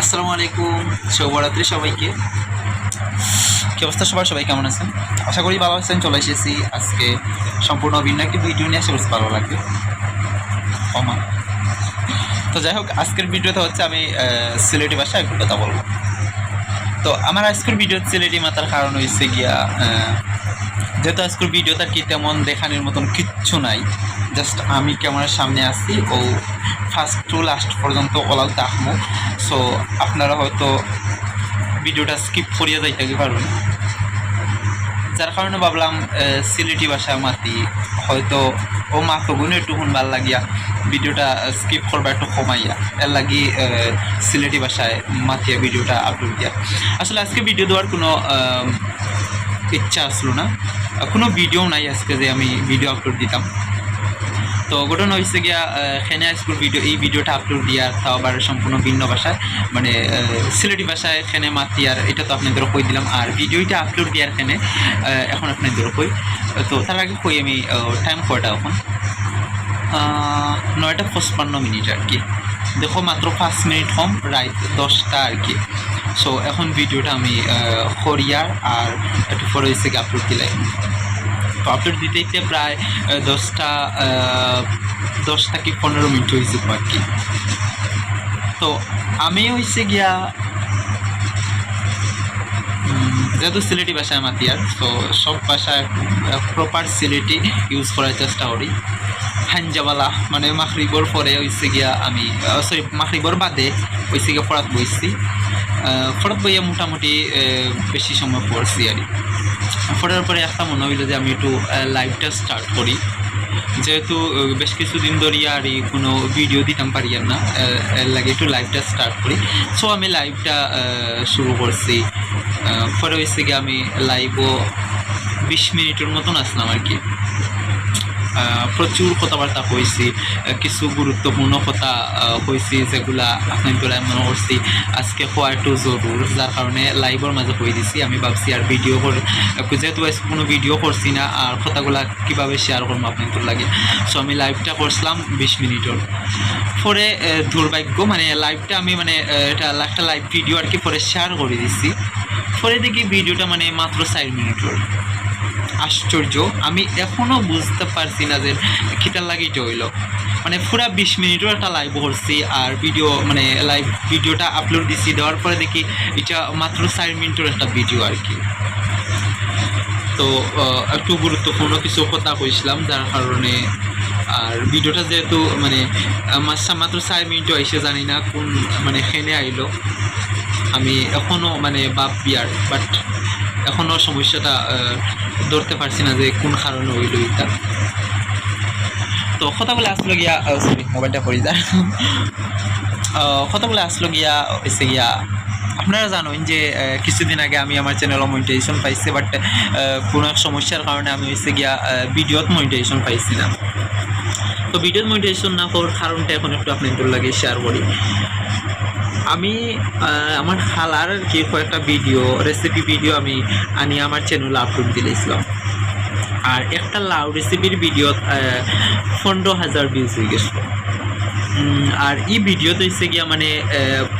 আসসালামু আলাইকুম, শুভরাত্রি সবাইকে। কি অবস্থা সবার? সবাই কেমন আছেন? আশা করি ভালো আছেন, চলে এসেছি আজকে সম্পূর্ণ ভিন্ন একটি ভিডিও নিয়ে আসে ভালো লাগবে। তো যাই হোক, আজকের ভিডিওতে হচ্ছে আমি সিলেটি ভাষায় একটু কথা বলব। তো আমার আজকের ভিডিও ছেলেটি মাতার কারণ হয়েছে গিয়া যেহেতু আজকের ভিডিও তার কি তেমন দেখানোর মতন কিচ্ছু নাই জাস্ট আমি ক্যামেরার সামনে আসছি ও ফার্স্ট টু লাস্ট পর্যন্ত ওলাও তাহমো সো আপনারা হয়তো ভিডিওটা স্কিপ করিয়া যাইতে পারবেন। যার কারণে ভাবলাম সিলেটি ভাষা মাতি। হয়তো ও মাতো গুণে একটু ভালো লাগিয়া, ভিডিওটা স্কিপ করবা একটু কমাইয়া। এর লাগি সিলেটি ভাষায় মাতিয়া ভিডিওটা আপলোড দিয়া। আসলে আজকে ভিডিও দেওয়ার কোনো ইচ্ছা আসলো না। কোনো ভিডিও নাই আজকে যে আমি ভিডিও আপলোড দিতাম। তো ঘটনা হয়েছে গিয়া খেনে স্কুল ভিডিও, এই ভিডিওটা আপলোড দিয়ার তাও আবার সম্পূর্ণ ভিন্ন ভাষায় মানে সিলেটি ভাষায় খেনে মাতি, আর এটা তো আপনাদের কই দিলাম। আর ভিডিওটা আপলোড দিয়ার খেনে এখন আপনাদের কই। তো তার আগে কই আমি টাইম কয়টা এখন? নয়টা পঁচপান্ন মিনিট আর কি। দেখো মাত্র পাঁচ মিনিট কম রাইট দশটা আর কি। সো এখন ভিডিওটা আমি হরিয়ার আর একটু পরে হয়েছে আপলোড দিলাই। আপলোড দিতে দিতে প্রায় দশটা দশটা কি পনেরো মিনিট হয়েছে আর কি তো আমি হয়েছে গিয়া যেহেতু সিলেটি ভাষায় মাতি আর তো সব ভাষায় প্রপার সিলেটি ইউজ করার চেষ্টা করি। হাঞ্জাবালা মানে মাখরিবর পরে হয়েছে গিয়া আমি সরি মাখরিবর বাদে হয়েছে গিয়া ফরাত বইছি। ফরাত বইয়া মোটামুটি বেশি সময় পড়ছি আর পড়ার পরে একটা মনে হইল যে আমি একটু লাইভটা স্টার্ট করি। যেহেতু বেশ কিছুদিন ধরে আর এই কোনো ভিডিও দিতাম পারি আর না এর লাগে একটু লাইভটা স্টার্ট করি। সো আমি লাইভটা শুরু করছি। পরে হয়েছে গিয়ে আমি লাইভও বিশ মিনিটের মতন আসলাম আর কি। প্রচুর কথাবার্তা হয়েছি কিছু গুরুত্বপূর্ণ কথা হয়েছি যেগুলা আপনার তোরা মনে করছি আজকে হওয়া একটু জরুর, যার কারণে লাইভের মাঝে হয়ে দিছি। আমি ভাবছি আর ভিডিও করে যেহেতু কোনো ভিডিও করছি না, আর কথাগুলা কীভাবে শেয়ার করব তোর লাগে। সো আমি লাইভটা করছিলাম বিশ মিনিটের। পরে দুর্ভাগ্য মানে লাইভটা আমি মানে এটা একটা লাইভ ভিডিও আর কি, পরে শেয়ার করে দিছি। পরে দেখি ভিডিওটা মানে মাত্র চার মিনিটের। আশ্চর্য। আমি এখনও বুঝতে পারছি না যে খিটার লাগে এটা হইল। মানে পুরা বিশ মিনিটও একটা লাইভ করছি আর ভিডিও মানে লাইভ ভিডিওটা আপলোড দিছি দেওয়ার পরে দেখি এটা মাত্র চার মিনিটের একটা ভিডিও আর কি। তো একটু গুরুত্বপূর্ণ কিছু কথা কইছিলাম যার কারণে আর ভিডিওটা যেহেতু মানে আহ, মাত্র চার মিনিটও এসে জানি না কোন মানে খেনে আইলো। আমি এখনও মানে বাপ বিয়ার বাট এখনও সমস্যাটা ধরতে পারছি না যে কোন কারণে হইল এটা। তো কথা বলে আসলো গিয়া সরি মোবাইলটা পড়ে যায় কথা বলে আসলো গিয়া হয়েছে গিয়া, আপনারা জানেন যে কিছুদিন আগে আমি আমার চ্যানেল মনিটাইজেশন পাইছি বাট কোনো এক সমস্যার কারণে আমি হয়েছে গিয়া ভিডিওত মনিটাইজেশন পাইছি না। তো ভিডিওত মনিটাইজেশন না হওয়ার কারণটা এখন একটু আপনাদের লাগে শেয়ার করি। আমি আমার খালার কি কয়েকটা ভিডিও রেসিপি ভিডিও আমি আনি আমার চ্যানেলে আপলোড দিয়েছিলাম আর একটা লাউ রেসিপির ভিডিও পনেরো হাজার ভিউজ হয়ে গেছিল আর এই ভিডিওতে হচ্ছে গিয়া মানে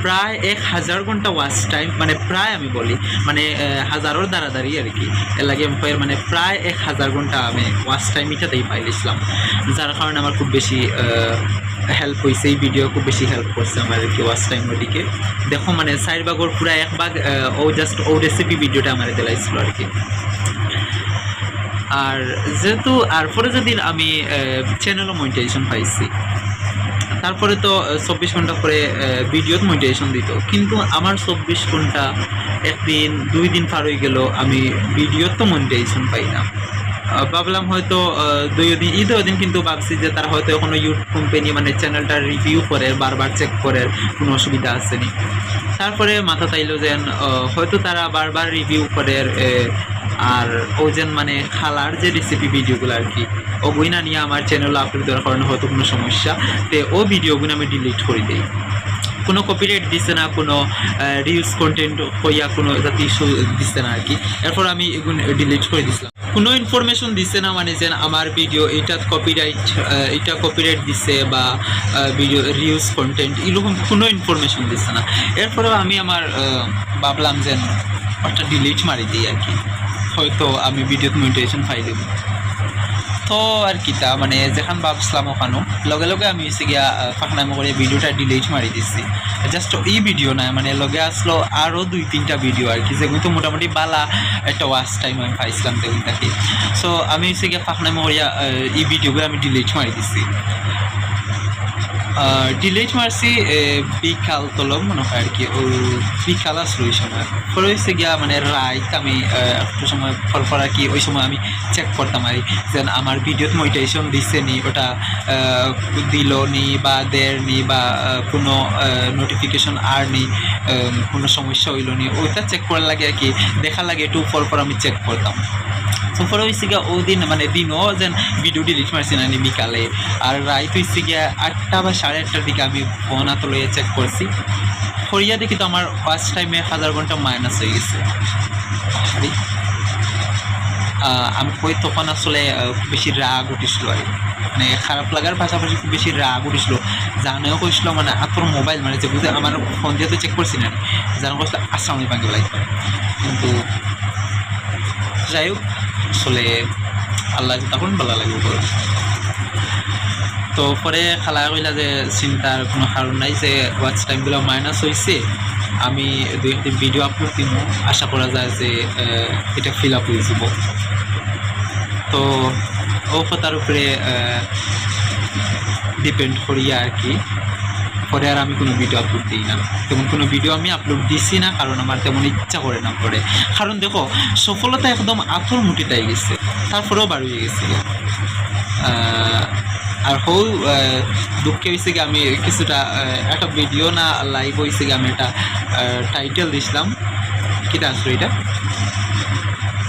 প্রায় এক হাজার ঘণ্টা ওয়াচ টাইম মানে প্রায় আমি বলি মানে হাজারোর দাঁড়াদাঁড়ি আর কি। লাগে পাই- মানে প্রায় এক হাজার ঘণ্টা আমি ওয়াচ টাইম এটাতেই পাইছিলাম যার কারণে আমার খুব বেশি হেল্প হয়েছে এই ভিডিও খুব বেশি হেল্প করছে আমার আর কি ওয়াচ টাইমের দিকে দেখো মানে চার ভাগর পুরা এক আহ, ও জাস্ট ও রেসিপি ভিডিওটা আমার দিলাইছিল আর কি। আর যেহেতু আর পরে যেদিন আমি চ্যানেলও মনিটাইজেশন পাইছি তারপরে তো চব্বিশ ঘণ্টা পরে ভিডিওত মনিটাইজেশন দিত। কিন্তু আমার চব্বিশ ঘণ্টা একদিন দুই দিন পার হয়ে গেল আমি ভিডিওত তো মনিটাইজেশন পাই না। ভাবলাম হয়তো দুই দিন ঈদের দিন কিন্তু ভাবছি যে তারা হয়তো এখনও ইউটিউব কোম্পানি মানে চ্যানেলটা রিভিউ করে বারবার চেক করে কোনো অসুবিধা আসেনি। তারপরে মাথা তাইলো আহ, হয়তো তারা বারবার রিভিউ করে আর ও যেন মানে খালার যে রেসিপি ভিডিওগুলো আর কি ও বইনা নিয়ে আমার চ্যানেলে আপলোড দেওয়ার কারণে হয়তো কোনো সমস্যা। তে ও ভিডিওগুলো আমি ডিলিট করে দিই। কোনো কপিরাইট দিচ্ছে না কোনো রিলস কন্টেন্ট হইয়া কোনো জাতি ইস্যু দিচ্ছে না আর কি। এরপর আমি এগুলো ডিলিট করে দিছিলাম। কোনো ইনফরমেশন দিছে না মানে যে আমার ভিডিও এটা কপিরাইট এটা কপিরাইট দিছে বা ভিডিও রিউজ কন্টেন্ট এরকম কোনো ইনফরমেশন দিছে না। এরপরেও আমি আমার ভাবলাম যে একটা ডিলিট মারি দিই আর কি। হয়তো আমি ভিডিও মনিটাইজেশন পাই দেবো তো আর কিতা মানে যেখান ভাবছিলাম ওখানো লগে লগে আমি হচ্ছে গিয়া ফাঁকনামো করে ভিডিওটা ডিলিট মারি দিছি। জাস্ট এই ভিডিও না মানে লগে আসলো আরও দুই তিনটা ভিডিও আর কি যেগুলো তো মোটামুটি বালা একটা ওয়াচ টাইম আমি পাইছিলাম তাকে সো আমি হচ্ছে গিয়া ফাঁকনামো করিয়া এই ভিডিওগুলো আমি ডিলিট মারি দিচ্ছি ডিলেট মারছি বিকাল তলব মনে হয় আর কি, ও, বিকাল আসলো ওই সময়। পরে হয়েছে গিয়া মানে রাইত আমি একটু সময় ফল আর কি, ওই সময় আমি চেক করতাম আর যেন আমার ভিডিওতে মনিটাইজেশন দিছে নি, ওটা দিল নি বা দের নি বা কোনো নোটিফিকেশন আর নি কোনো সমস্যা হইল নি, ওইটা চেক করার লাগে আর কি, দেখার লাগে একটু পর পর আমি চেক করতাম। তো পরে হয়েছে গিয়া ও দিন মানে দিনও যেন ভিডিও ডিলিট মারছি না বিকালে আর রাইত হয়েছে গিয়া আটটা বা সাড়ে আটটার দিকে আমি ফোন হাতে লইয়া চেক করছি। করিয়া দেখি তো আমার ফার্স্ট টাইমে হাজার ঘণ্টা মাইনাস হয়ে গেছে। আমি কই তখন আসলে খুব বেশি রাগ উঠিছিল আর। মানে খারাপ লাগার পাশাপাশি খুব বেশি রাগ উঠিছিল। জানেও কইছিল মানে আপনার মোবাইল মানে যে বুঝে আমার ফোন দিয়ে তো চেক করছি না জানো কইছিল, আসসালাম ভাঙি লাগবে কিন্তু যাই হোক আসলে আল্লাহ তখন ভালো বলে। তো পরে খালা কইলা যে চিন্তার কোনো কারণ নাই যে ওয়াচ টাইমগুলো মাইনাস হয়েছে আমি দুই একটি ভিডিও আপলোড দিব আশা করা যায় যে এটা ফিল আপ হয়ে যাব। তো ও কথার উপরে ডিপেন্ড করিয়া আর কি। পরে আর আমি কোনো ভিডিও আপলোড দিই না। তেমন কোনো ভিডিও আমি আপলোড দিছি না কারণ আমার তেমন ইচ্ছা করে না পরে কারণ দেখো সফলতা একদম আথর মুঠিটাই গেছে তারপরেও বার হয়ে গেছে আর হৌ আহ, দুঃখে হয়েছে কি আমি কিছুটা একটা ভিডিও না লাইভ হয়েছে কি আমি একটা টাইটেল দিছিলাম। কিটা আসলো এটা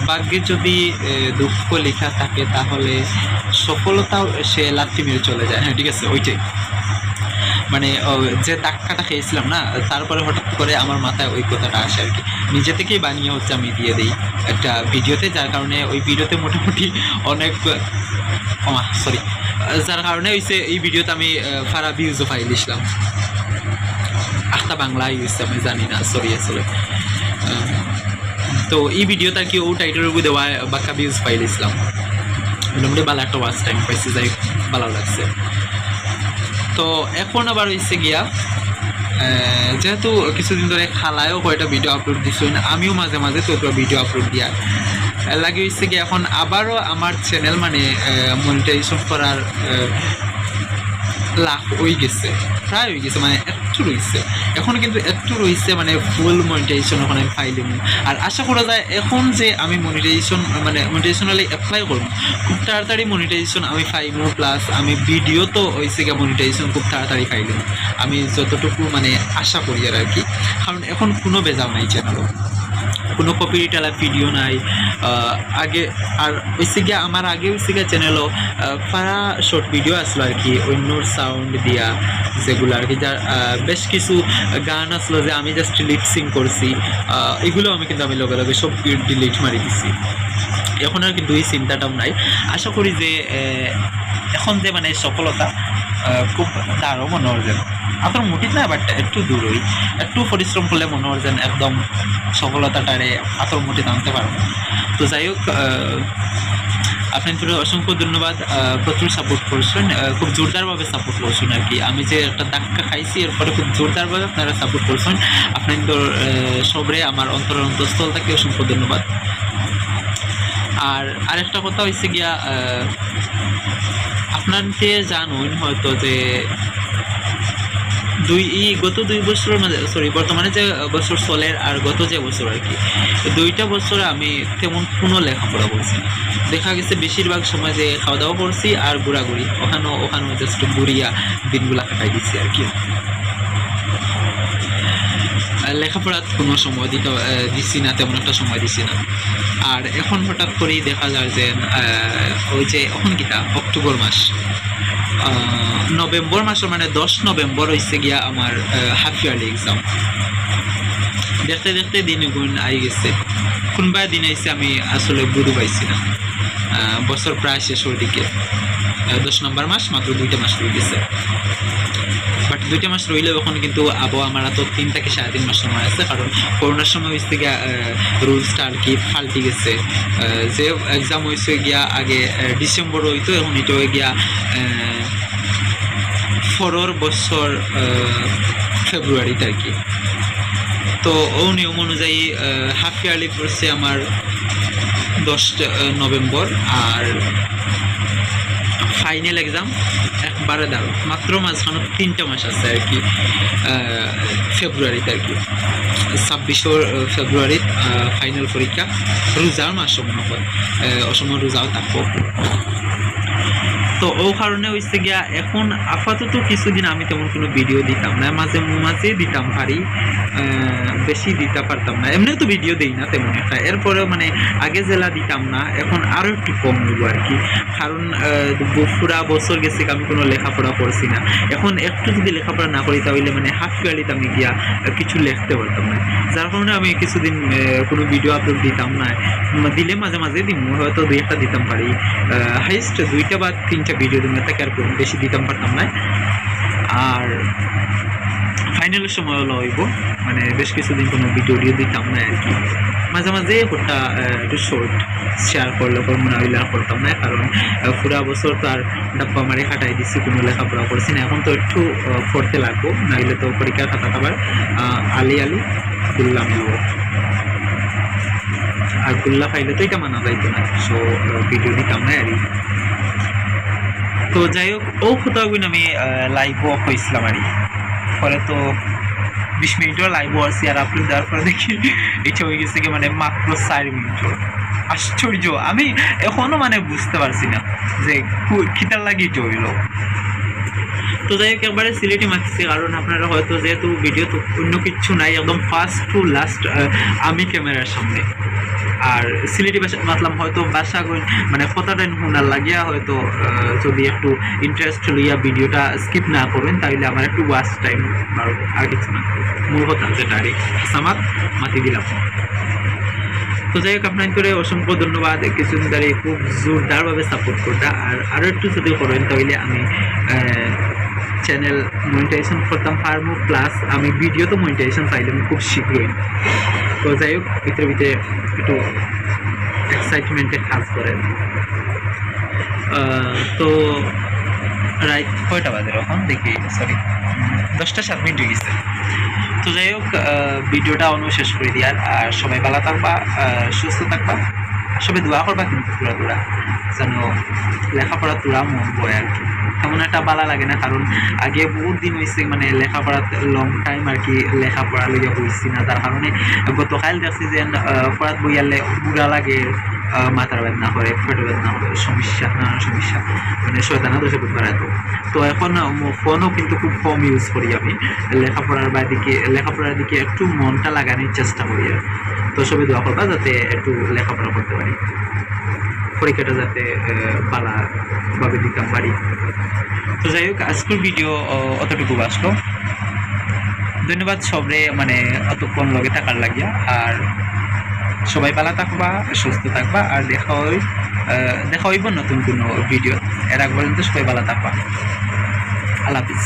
ভাগ্যে যদি দুঃখ লেখা থাকে তাহলে সফলতাও সে লাথি মেরে চলে যায়। হ্যাঁ ঠিক আছে ওইটাই। মানে যে ধাক্কাটা খেয়েছিলাম না, তারপরে হঠাৎ করে আমার মাথায় ওই কথাটা আসে আর কি। নিজে থেকেই বানিয়ে হচ্ছে আমি দিয়ে দিই একটা ভিডিওতে, যার কারণে ওই ভিডিওতে মোটামুটি অনেক সরি যার কারণে হয়েছে এই ভিডিওতে আমি ফারা ভিউজও ফাইল দিছিলাম আখতা বাংলা ইউজ আমি জানি না সরি আসলে। তো এই ভিডিওতে আর কি ও টাইটেলের উপর দেওয়া, বাক্কা ভিউজ ফাইল দিছিলাম মোটামুটি ভালো একটা ওয়াচ টাইম পাইছি, যাই ভালো লাগছে। তো এখন আবার হয়েছে গিয়া যেহেতু কিছুদিন ধরে খালায়ও কয়টা ভিডিও আপলোড দিছি, আমিও মাঝে মাঝে তো ভিডিও আপলোড দিয়া। লাগে হয়েছে কি এখন আবারও আমার চ্যানেল মানে মনিটাইজেশন করার লাখ হয়ে গেছে, প্রায় হয়ে গেছে মানে একটু রয়েছে। এখন কিন্তু একটু রয়েছে মানে ফুল মনিটাইজেশন ওখানে পাইলাম আর আশা করা যায় এখন যে আমি মনিটাইজেশন মানে মনিটাইজেশনালি অ্যাপ্লাই করব, খুব তাড়াতাড়ি মনিটাইজেশন আমি পাইমু প্লাস আমি ভিডিও তো হয়েছে গিয়ে মনিটাইজেশন খুব তাড়াতাড়ি পাইলাম আমি যতটুকু মানে আশা করি আর কি। কারণ এখন কোনো বেজাল নাই চ্যানেলও কোনো কপিরিটালা ভিডিও নাই। আগে আর হয়েছে গিয়া আমার আগে হয়েছে গিয়া চ্যানেলও পারা শর্ট ভিডিও আসলো আর কি অন্যর সাউন্ড দিয়া যেগুলো আর কি যার বেশ কিছু গান আসলো যে আমি জাস্ট লিপসিং করছি। এগুলো আমি কিন্তু আমি লগে লগে সব ডিলিট মারি দিছি। এখন আর কিন্তু এই চিন্তাটাও নাই। আশা করি যে এখন যে মানে সফলতা খুব তারও মনে হয় যেন। আপনার মুঠিত না বাট একটু দূরই একটু পরিশ্রম করলে মনে হয় যেন একদম সফলতাটারে আতর মুঠিতে আনতে পারব তো যাই হোক আপনাদের অসংখ্য ধন্যবাদ প্রচুর সাপোর্ট করছেন খুব জোরদারভাবে সাপোর্ট করছেন আর কি আমি যে একটা ধাক্কা খাইছি এরপরে খুব জোরদারভাবে আপনারা সাপোর্ট করছেন আপনাদের সবরে আমার অন্তর অন্তঃস্থল থেকে অসংখ্য ধন্যবাদ। আর আরেকটা কথা হয়েছে গিয়া আপনার আপনাকে জানুন হয়তো যে দুই ই গত দুই বছরের মাঝে সরি বর্তমানে যে বছর চলে আর গত যে বছর আর কি দুইটা বছরে আমি তেমন কোনো লেখাপড়া করছি দেখা গেছে বেশিরভাগ সময় যে খাওয়া দাওয়া করছি আর ঘোরাঘুরি ওখানেও ওখানেও জাস্ট ঘুরিয়া দিনগুলা কাটাই দিচ্ছি আর কি। আর লেখাপড়াত কোনো সময় দিতে দিচ্ছি না, তেমন একটা সময় দিচ্ছি না। আর এখন হঠাৎ করেই দেখা যায় যে ওই যে এখন কিটা, অক্টোবর মাস। নভেম্বর মাসের মানে দশ নভেম্বর হয়েছে গিয়া আমার হাফ ইয়ারলি এক্সাম দেখতে দেখতে দিন গুণ আই গেছে। কোনবা দিন আইসে আমি আসলে বুধ পাইছি না। বছর প্রায় শেষের দিকে। দশ নম্বর মাস, মাত্র দুইটা মাস রয়ে গেছে বাট দুইটা মাস রইলেও এখন কিন্তু আবহাওয়া আমার তো তিন থেকে সাড়ে তিন মাস সময় আছে, কারণ করোনার সময় হয়েছে গিয়া রুলসটা আর কি ফাল্টি গেছে। যে এক্সাম হয়েছে গিয়া আগে ডিসেম্বর হইতো, এখন এটা হয়ে গিয়া ফরর বছর ফেব্রুয়ারিতে আর কি। তো ও নিয়ম অনুযায়ী হাফ ইয়ারলি পড়ছে আমার দশটা নভেম্বর আর ফাইনাল এক্সাম একবারে দাঁড়ো মাত্র মাঝখানে তিনটা মাস আছে আর কি ফেব্রুয়ারিতে আর কি। ছাব্বিশ ফেব্রুয়ারিত ফাইনাল পরীক্ষা। রোজার মাস আহ, অসময় রোজাও থাকব। তো ও কারণে হয়েছে গিয়া এখন আপাতত কিছুদিন আমি তেমন কোনো ভিডিও দিতাম না। মাঝে মাঝে দিতাম পারি বেশি দিতে পারতাম না। এমনিও তো ভিডিও দিই না তেমন একটা। এরপরেও মানে আগে জেলা দিতাম না, এখন আরও একটু কম হইব আর কি। কারণ পুরা বছর গেছে আমি কোনো লেখাপড়া করছি না। এখন একটু যদি লেখাপড়া না করি তাহলে মানে হাফ ইয়ারলিতে আমি গিয়া কিছু লিখতে পারতাম না। যার কারণে আমি কিছুদিন কোনো ভিডিও আপলোড দিতাম না। দিলে মাঝে মাঝে দিম, হয়তো দুই একটা দিতাম পারি হাইস্ট দুইটা বা তিনটা ভিডিও দিন তাকে আর বেশি দিতাম পারতাম না। আর ফাইনালের সময় হলো হইব মানে বেশ কিছুদিন কোনো ভিডিও টিডিও দিতাম না আর কি। মাঝে মাঝে ওটা একটু শর্ট শেয়ার করলে করব না হইলে আর করতাম না, কারণ পুরা বছর তো আর ডাব্বা মারে কাটাই দিচ্ছি কোনো লেখাপড়া করছি না। এখন তো একটু পড়তে লাগবো, নাইলে তো পরীক্ষার খাতা আবার আলি আলি গুল্লা মিলবো আর গুল্লা খাইলে তো এটা মানা যাইতো না সো ভিডিও দিতাম না আর। তো যাই হোক, ও কোথাও কিন্তু আমি ওয়াক হয়েছিলাম আর ফলে তো বিশ মিনিটও লাইভ আসি আর আপলোড দেওয়ার পরে দেখি এটা হয়ে গেছে কি মানে মাত্র চার মিনিট আশ্চর্য! আমি এখনও মানে বুঝতে পারছি না যে কিতার লাগিয়ে লাগি এটা তো যাই হোক একবারে সিলেটি মারতেছি কারণ আপনারা হয়তো যেহেতু ভিডিও তো অন্য কিচ্ছু নাই, একদম ফার্স্ট টু লাস্ট আমি ক্যামেরার সামনে। আর সিলেটি ভাষা মাতলাম, হয়তো ভাষা গই- মানে কথাটা শোনার লাগিয়া হয়তো যদি একটু ইন্টারেস্ট লইয়া ভিডিওটা স্কিপ না করেন তাহলে আমার একটু ওয়াচ টাইম বাড়বে আর কিছু না। মূল কথা যেটা আর কি। সামাদ, মাতি দিলাম। তো যাই হোক আপনার করে অসংখ্য ধন্যবাদ। কিছুদিন ধরে খুব জোরদারভাবে সাপোর্ট করটা আর আরও একটু যদি করেন তাহলে আমি চ্যানেল মনিটাইজেশন করতাম পারব প্লাস আমি ভিডিও তো মনিটাইজেশন পাইলাম খুব শীঘ্রই। তো যাই হোক ভিতরে ভিতরে একটু এক্সাইটমেন্টে কাজ করে। তো রাইট কয়টা বাজে এখন? দেখি সরি দশটা সাত মিনিট গেছে তো যাই হোক ভিডিওটা অনু শেষ করে দিয়ার। আর সবাই ভালো থাকবা সুস্থ থাকবা। সবাই দোয়া করবা কিন্তু তোরা তোরা যেন লেখাপড়া তোরা মন বয় আর কি। তেমন একটা বালা লাগে না, কারণ আগে বহুত দিন হয়েছে মানে লেখাপড়া লং টাইম আর কি লেখাপড়া লইয়া হয়েছি না। তার কারণে গতকাল দেখছি যে পড়াত বইয়ালে বুড়া লাগে মাথার বেদনা করে, পেটের বেদনা করে, সমস্যা, নানান সমস্যা। মানে শয়তানা দোষে বুধ বাড়াতো তো। এখন ফোনও কিন্তু খুব কম ইউজ করি আমি। লেখাপড়ার দিকে লেখাপড়ার দিকে একটু মনটা লাগানোর চেষ্টা করি আর তো সবই দোয়া করবা যাতে একটু লেখাপড়া করতে পারি। পরীক্ষাটা যাতে ভাবে দিতাম পারি। তো যাই হোক, আজকের ভিডিও অতটুকু বাসলো ধন্যবাদ সবরে মানে অতক্ষণ লগে থাকার লাগিয়া। আর সবাই ভালো থাকবা, সুস্থ থাকবা, আর দেখা হই দেখা হইব নতুন কোনো ভিডিও এর আগ পর্যন্ত সবাই ভালো থাকবা। আল্লাহ হাফিজ।